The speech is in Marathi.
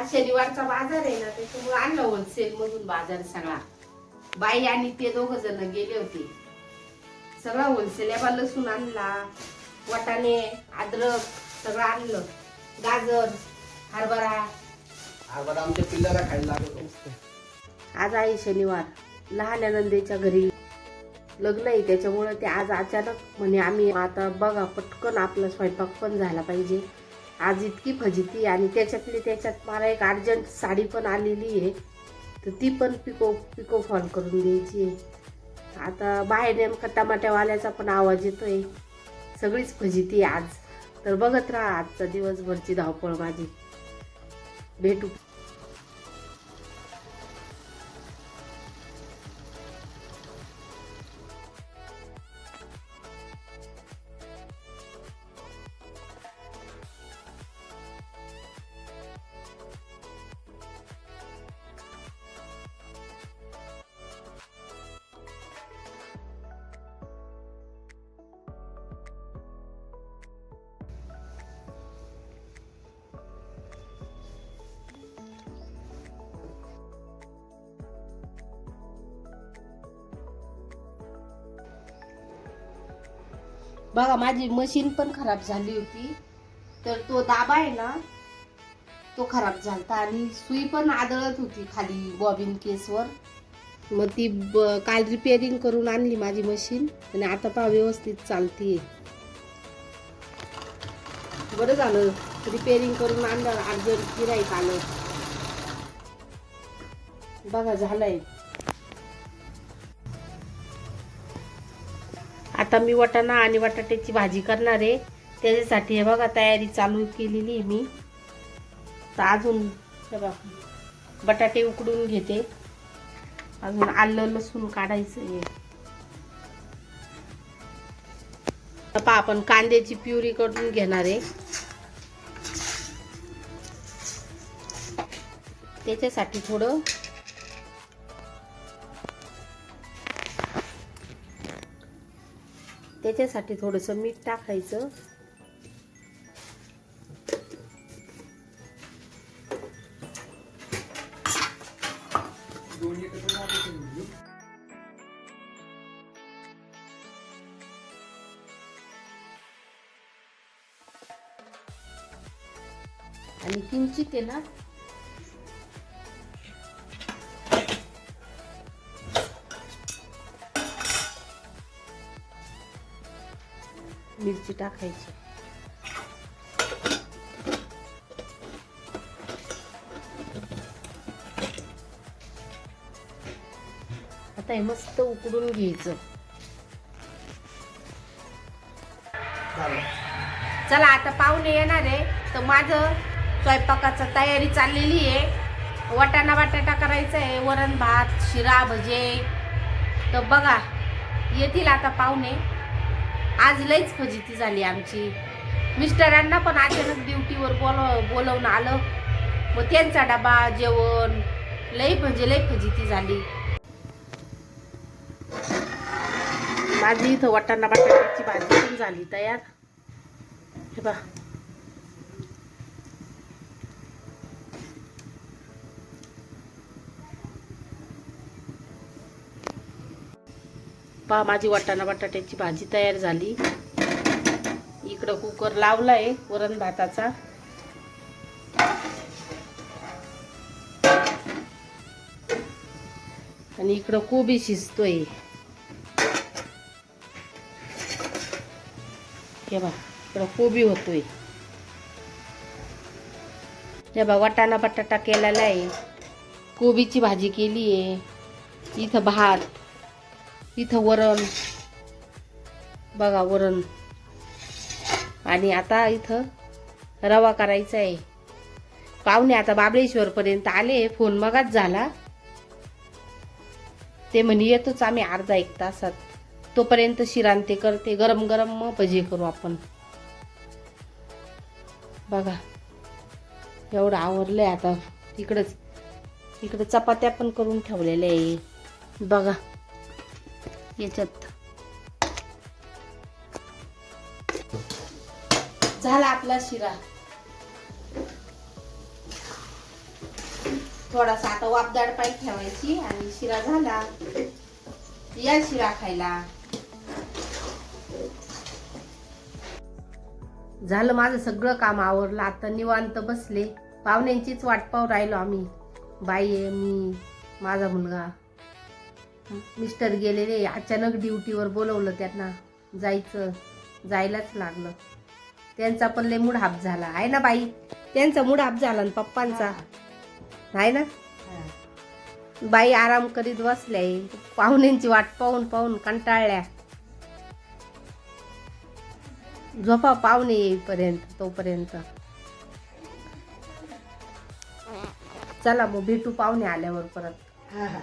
आज शनिवारचा बाजार आहे ना त्याच्यामुळे आणलं होलसेल मधून बाजार सगळा. बाई आणि ते दोघ जण गेले होते. सगळा होलसेल या लसूण आणला वाटाणे अद्रक सगळं आणलं. गाजर हरभरा. हरभरा आमच्या पिल्लाला खायला लागत. आज आहे शनिवार. लहान नंदेच्या घरी लग्न आहे त्याच्यामुळे ते आज अचानक म्हणे आम्ही आता बघा पटकन आपला स्वयंपाक पण झाला पाहिजे. आज इतकी फजिती आणि त्याच्यातली त्याच्यात मला एक अर्जंट साडी पण आलेली आहे. तर ती पण पिको पिको फॉल करून द्यायची आहे. आता बाहेर नेमका टमाट्यावाल्याचा पण आवाज येतो आहे सगळीच फजिती आज. तर बघत राहा आजचा दिवसभरची धावपळ माझी. भेटू. बघा माझी मशीन पण खराब झाली होती. तर तो दाबा आहे ना तो खराब झाला आणि सुई पण आदळत होती खाली बॉबिन केसवर मग ती ब- काल रिपेअरिंग करून आणली माझी मशीन आणि आता पहा व्यवस्थित चालतीये. बरं झालं. रिपेअरिंग करून आणलं अर्जंट गिराईक आलं. बघा झालंय. आता मी वाटाणा आणि बटाट्याची भाजी करणार आहे. त्याच्यासाठी हे बघा तयारी चालू केलेली आहे मी. तर अजून हे बघा बटाटे उकडून घेते. अजून आलं लसूण काढायचं आहे. पहा आपण कांद्याची प्युरी करून घेणार आहे. त्याच्यासाठी थोडं त्याच्यासाठी थोडंसं मीठ टाकायचं. आणि किंचित आहे ना मिरची टाकायची. आता हे मस्त उकडून घ्यायचं. चला आता पाहुणे येणार आहे. तर माझं स्वयंपाकाचं तयारी चाललेली आहे. वाटाणा बटाटा करायचा आहे वरण भात शिरा भजे. तर बघा येतील आता पाहुणे. आज लईच फजिती झाली आमची. मिस्टरांना पण अचानक ड्युटीवर बोलव बोलवणं आलं. मग त्यांचा डबा जेवण लई म्हणजे लई फजिती झाली. माझी इथं वाटाणा बटाट्याची भाजी पण झाली तयार. हे बा पहा माझी वाटाणा बटाट्याची भाजी तयार झाली. इकडं कुकर लावला आहे वरण भाताचा. आणि इकडं कोबी शिजतोय. हे बा इकडं कोबी होतोय. हे बा वाटाणा बटाटा केलेला आहे. कोबीची भाजी केली आहे इथं भात. तिथं वरण. बघा वरण. आणि आता इथं रवा करायचा आहे. पाहुणे आता बाबळेश्वरपर्यंत आले. फोन मगाच झाला. ते म्हणे येतोच आम्ही अर्धा एक तासात. तोपर्यंत शिरांते करते. गरम गरम मग भजे करू आपण. बघा. एवढं आवरलंय आता. इकडंच. इकडं चपात्या पण करून ठेवलेल्या आहे. बघा. याच्यात. झाला आपला शिरा. थोडासा आता वापदाड पाय ठेवायची आणि शिरा झाला. या शिरा खायला. झालं माझं सगळं काम आवरलं. आता निवांत बसले. पाहुण्यांचीच वाट पाहू राहिलो आम्ही. बाई आहे, मी माझा मुलगा. मिस्टर गेलेले अचानक ड्युटीवर बोलवलं त्यांना. जायचं जायलाच लागलं. त्यांचा पण लय मूड हाफ झाला. आहे ना बाई? त्यांचा मूड हाफ झाला ना पप्पांचा. आहे ना? बाई आराम करीत बसल्या. पाहुण्यांची वाट पाहून पाहून कंटाळल्या. झोपा पाहुणे येईपर्यंत तोपर्यंत. चला मग भेटू पाहुणे आल्यावर परत. हा हा.